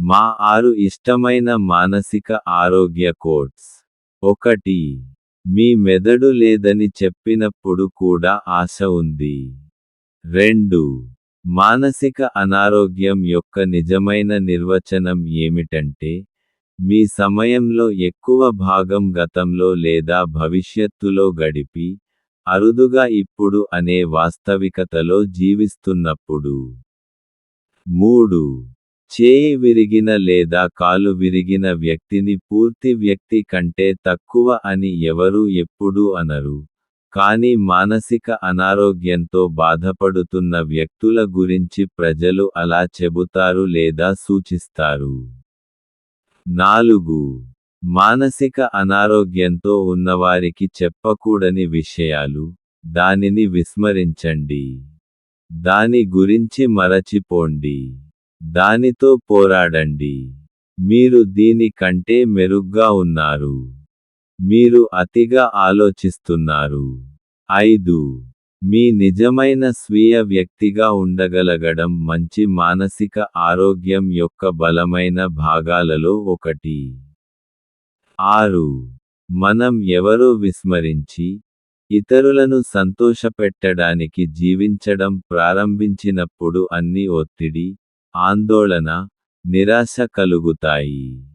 మా ఆరు ఇష్టమైన మానసిక ఆరోగ్య కోట్స్ ఒకటి మీ మెదడు లేదని చెప్పినప్పుడు కూడా ఆశ ఉంది. రెండు మానసిక అనారోగ్యం యొక్క నిజమైన నిర్వచనం ఏమిటంటే మీ సమయంలో ఎక్కువ భాగం గతంలో లేదా భవిష్యత్తులో గడిపి అరుదుగా ఇప్పుడు అనే వాస్తవికతలో జీవిస్తున్నప్పుడు. మూడు చేయి విరిగిన లేదా కాలు విరిగిన వ్యక్తిని పూర్తి వ్యక్తి కంటే తక్కువ అని ఎవరూ ఎప్పుడూ అనరు. కానీ మానసిక అనారోగ్యంతో బాధపడుతున్న వ్యక్తుల గురించి ప్రజలు అలా చెబుతారు లేదా సూచిస్తారు. నాలుగు. మానసిక అనారోగ్యంతో ఉన్నవారికి చెప్పకూడని విషయాలు. దానిని విస్మరించండి. దాని గురించి మరచిపోండి. దానితో పోరాడండి. మీరు దీని కంటే మెరుగ్గా ఉన్నారు. మీరు అతిగా ఆలోచిస్తున్నారు. ఐదు. మీ నిజమైన స్వీయ వ్యక్తిగా ఉండగలగడం మంచి మానసిక ఆరోగ్యం యొక్క బలమైన భాగాలలో ఒకటి. ఆరు. మనం ఎవరో విస్మరించి ఇతరులను సంతోషపెట్టడానికి జీవించడం ప్రారంభించినప్పుడు అన్ని ఒత్తిడి ఆందోళన నిరాశ కలుగుతాయి.